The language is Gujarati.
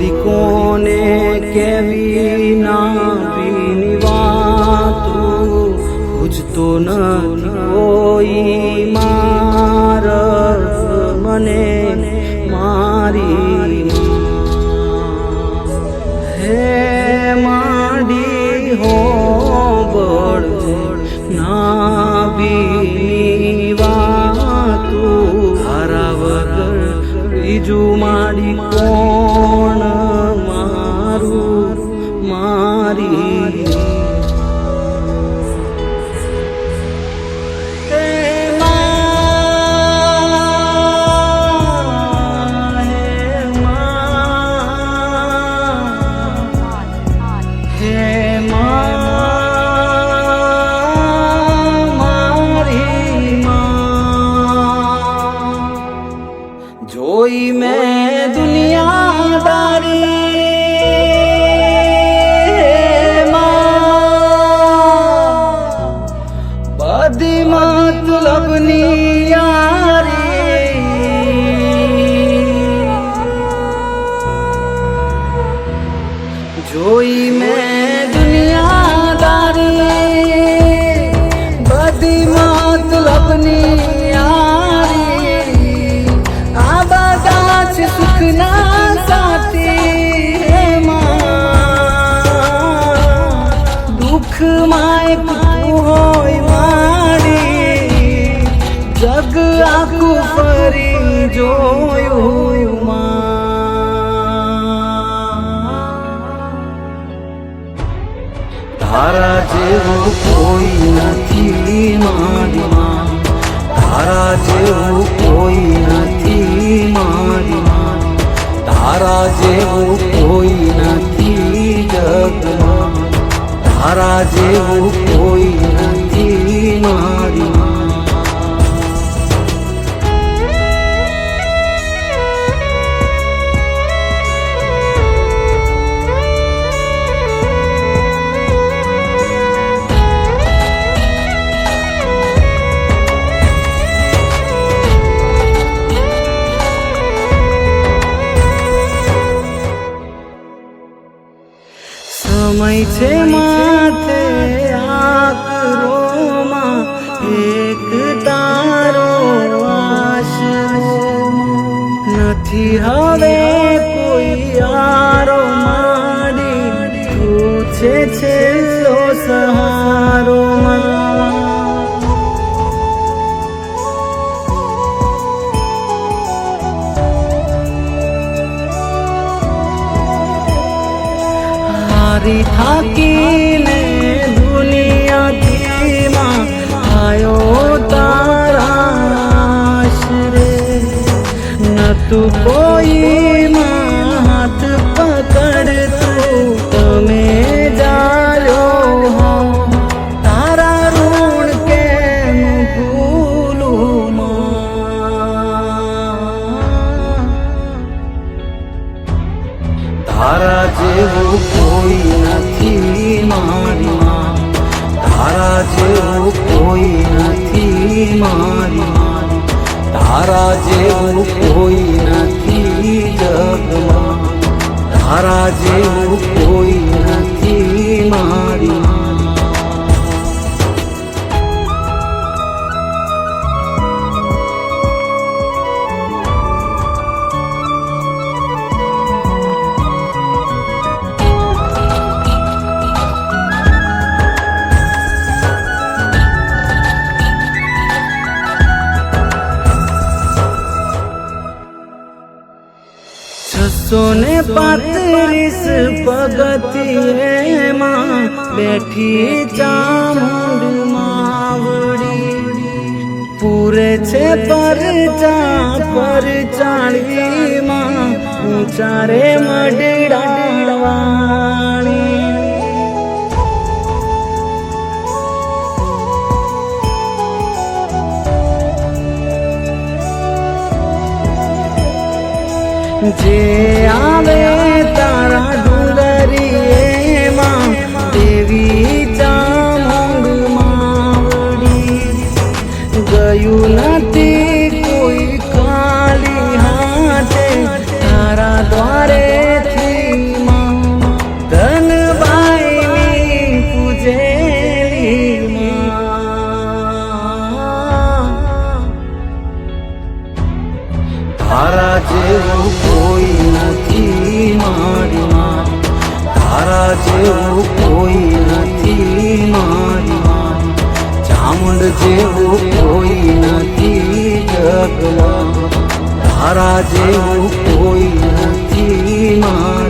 વડી કોને કેવી ના પીની વાતું પૂછતો નથી કોઈ માર મને મારી જોઈ મેં દુનિયાદારી માય હોય મારી. જગ આખું ફરી જોયું તારા જેવું કોઈ નથી મારીમાં તારા જેવું કોઈ નથી મારીમાં તારા જેવું તારા જેવું કોઈ નથી સમય છે માથે આકરોમાં એક તારો આશરો નથી હવે કોઈ યારો માડી તું છે নারী থাকিলে দুনিয়া মা আয়ো তারাশ রে না তু কই মা તારા જેવું કોઈ નથી માં છસો ને પગથી પગથિયેમાં બેઠી ચામુંડ માવડી પૂરે છે પરચા પર ચાળીમાં ઊંચા રે મઢડાવાણી જે આવે તારા ડુંગરીએમાં દેવી ચામુંડ માવડી ગયું નથી. જેવું કોઈ નથી મારી ચામુંડ જેવું કોઈ નથી જગમાં તારા જેવું કોઈ નથી મારી